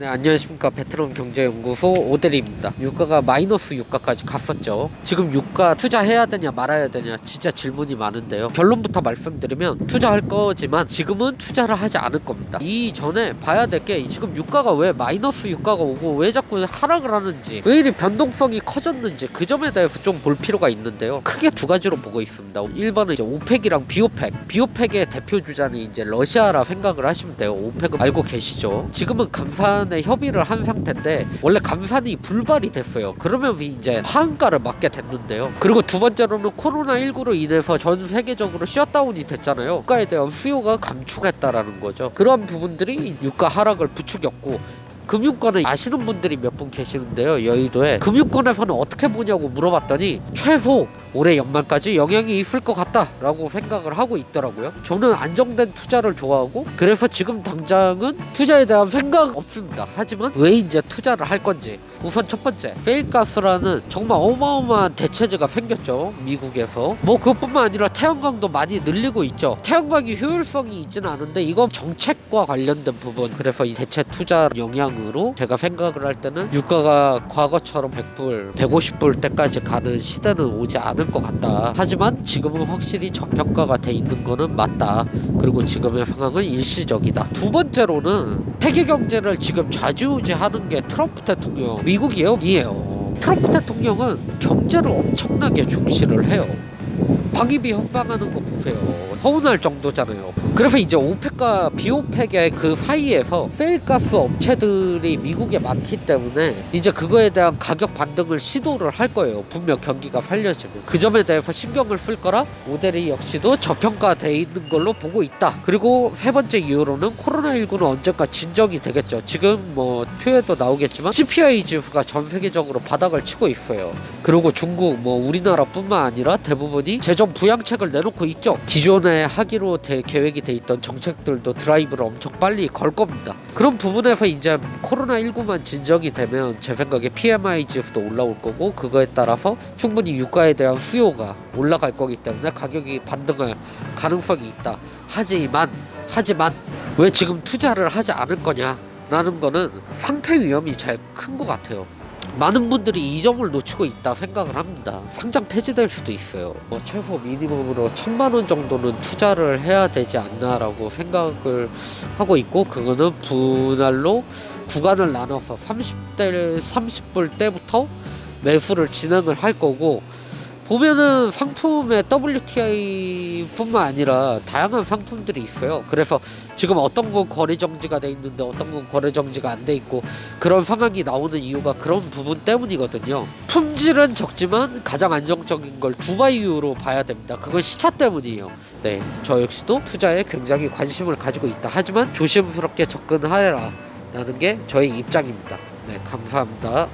네 안녕하십니까. 베트남 경제연구소 오대리입니다. 유가가 마이너스 유가까지 갔었죠. 지금 유가 투자해야 되냐 말아야 되냐 진짜 질문이 많은데요. 결론부터 말씀드리면 투자할 거지만 지금은 투자를 하지 않을 겁니다. 이전에 봐야 될 게 지금 유가가 왜 마이너스 유가가 오고 왜 자꾸 하락을 하는지 왜 이리 변동성이 커졌는지 그 점에 대해서 좀 볼 필요가 있는데요. 크게 두 가지로 보고 있습니다. 1번은 이제 오펙이랑 비오펙. 비오펙의 대표 주자는 이제 러시아라 생각을 하시면 돼요. 오펙은 알고 계시죠? 지금은 감산 에 협의를 한 상태인데 원래 감산이 불발이 됐어요. 그러면 이제 하한가를 맞게 됐는데요. 그리고 두 번째로는 코로나19로 인해서 전 세계적으로 셧다운이 됐잖아요. 유가에 대한 수요가 감축했다라는 거죠. 그런 부분들이 유가 하락을 부추겼고 금융권을 아시는 분들이 몇 분 계시는데요 여의도에. 금융권에서는 어떻게 보냐고 물어봤더니 최소 올해 연말까지 영향이 있을 것 같다라고 생각을 하고 있더라고요. 저는 안정된 투자를 좋아하고 그래서 지금 당장은 투자에 대한 생각 없습니다. 하지만 왜 이제 투자를 할 건지. 우선 첫 번째 페일가스라는 정말 어마어마한 대체제가 생겼죠 미국에서. 뭐 그것뿐만 아니라 태양광도 많이 늘리고 있죠. 태양광이 효율성이 있지는 않은데 이건 정책과 관련된 부분. 그래서 이 대체 투자 영향으로 제가 생각을 할 때는 유가가 과거처럼 100불 150불 때까지 가는 시대는 오지 않을 것 같다. 하지만 지금은 확실히 저평가가 돼 있는 거는 맞다. 그리고 지금의 상황은 일시적이다. 두 번째로는 세계 경제를 지금 좌지우지하는 게 트럼프 대통령 미국이에요? 이에요. 트럼프 대통령은 경제를 엄청나게 중시를 해요 방위비 협상하는 거 보세요. 서운할 정도잖아요. 그래서 이제 오펙과 비오펙의 그 사이에서 세일가스 업체들이 미국에 많기 때문에 이제 그거에 대한 가격 반등을 시도를 할 거예요. 분명 경기가 살려지면 그 점에 대해서 신경을 쓸 거라 모델이 역시도 저평가돼 있는 걸로 보고 있다. 그리고 세 번째 이유로는 코로나19는 언젠가 진정이 되겠죠. 지금 뭐 표에도 나오겠지만 CPI 지수가 전 세계적으로 바닥을 치고 있어요. 그리고 중국 뭐 우리나라뿐만 아니라 대부분이 재정 부양책을 내놓고 있죠. 기존에 하기로 돼, 계획이 돼 있던 정책들도 드라이브를 엄청 빨리 걸 겁니다. 그런 부분에서 이제 코로나19만 진정이 되면 제 생각에 PMI 지수도 올라올 거고 그거에 따라서 충분히 유가에 대한 수요가 올라갈 거기 때문에 가격이 반등할 가능성이 있다. 하지만 하지만 왜 지금 투자를 하지 않을 거냐 라는 거는 상태 위험이 제일 큰 것 같아요. 많은 분들이 이 점을 놓치고 있다 생각을 합니다. 상장 폐지될 수도 있어요. 뭐 최소 미니멈으로 천만 원 정도는 투자를 해야 되지 않나라고 생각을 하고 있고 그거는 분할로 구간을 나눠서 30대 30불 때부터 매수를 진행을 할 거고 보면은 상품의 WTI뿐만 아니라 다양한 상품들이 있어요. 그래서 지금 어떤 건 거래 정지가 돼 있는데 어떤 건 거래 정지가 안 돼 있고 그런 상황이 나오는 이유가 그런 부분 때문이거든요. 품질은 적지만 가장 안정적인 걸 두바이유로 봐야 됩니다. 그건 시차 때문이에요. 네, 저 역시도 투자에 굉장히 관심을 가지고 있다. 하지만 조심스럽게 접근하라. 라는 게 저의 입장입니다. 네, 감사합니다.